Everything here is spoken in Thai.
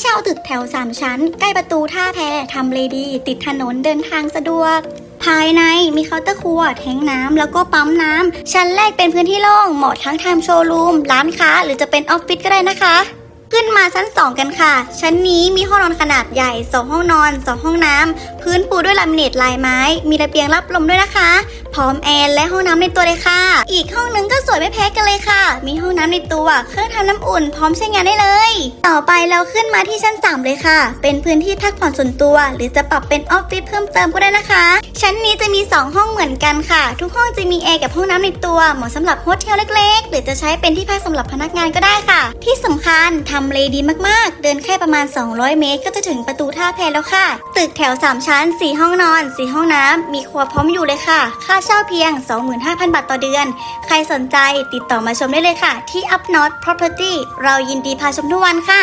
เช่าตึกแถว 3 ชั้น ใกล้ประตูท่าแพทำเลดี ติดถนนเดินทางสะดวก ภายในมีเคาน์เตอร์ครัวแทงน้ำแล้วก็ปั๊มน้ำ ชั้นแรกเป็นพื้นที่โล่งเหมาะทั้งทำโชว์รูม ร้านค้า หรือจะเป็นออฟฟิศก็ได้นะคะขึ้นมาชั้น 2 กันค่ะ ชั้นนี้มีห้องนอนขนาดใหญ่ 2 ห้องนอน 2 ห้องน้ำพื้นปูด้วยลามิเนตลายไม้ มีระเบียงรับลมด้วยนะคะพร้อมแอร์และห้องน้ำในตัวเลยค่ะ อีกห้องนึงก็สวยไม่แพ้กันเลยค่ะ มีห้องน้ำในตัวเครื่องทำน้ำอุ่น พร้อมใช้งานได้เลย ต่อไปเราขึ้นมาที่ชั้น 3 เลยค่ะ เป็นพื้นที่พักผ่อนส่วนตัว หรือจะปรับเป็นออฟฟิศเพิ่มเติมก็ได้นะคะ ชั้นนี้จะมี 2 ห้องเหมือนกันค่ะ ทุกห้องจะมีแอร์กับห้องน้ำในตัว เหมาะสำหรับโฮเทลเล็กๆ หรือจะใช้เป็นที่พักสำหรับพนักงานก็ได้ค่ะ ที่สำคัญทำเลดีมากๆ เดินแค่ประมาณ 200 เมตร ก็จะถึงประตูท่าแพแล้วค่ะ ตึกแถว 3 ชั้น 4 ห้องนอน 4 ห้องน้ำมีครัวพร้อมอยู่เลยค่ะค่าเช่าเพียง 25,000 บาทต่อเดือน ใครสนใจติดต่อมาชมได้เลยค่ะ ที่ Up North Property เรายินดีพาชมทุกวันค่ะ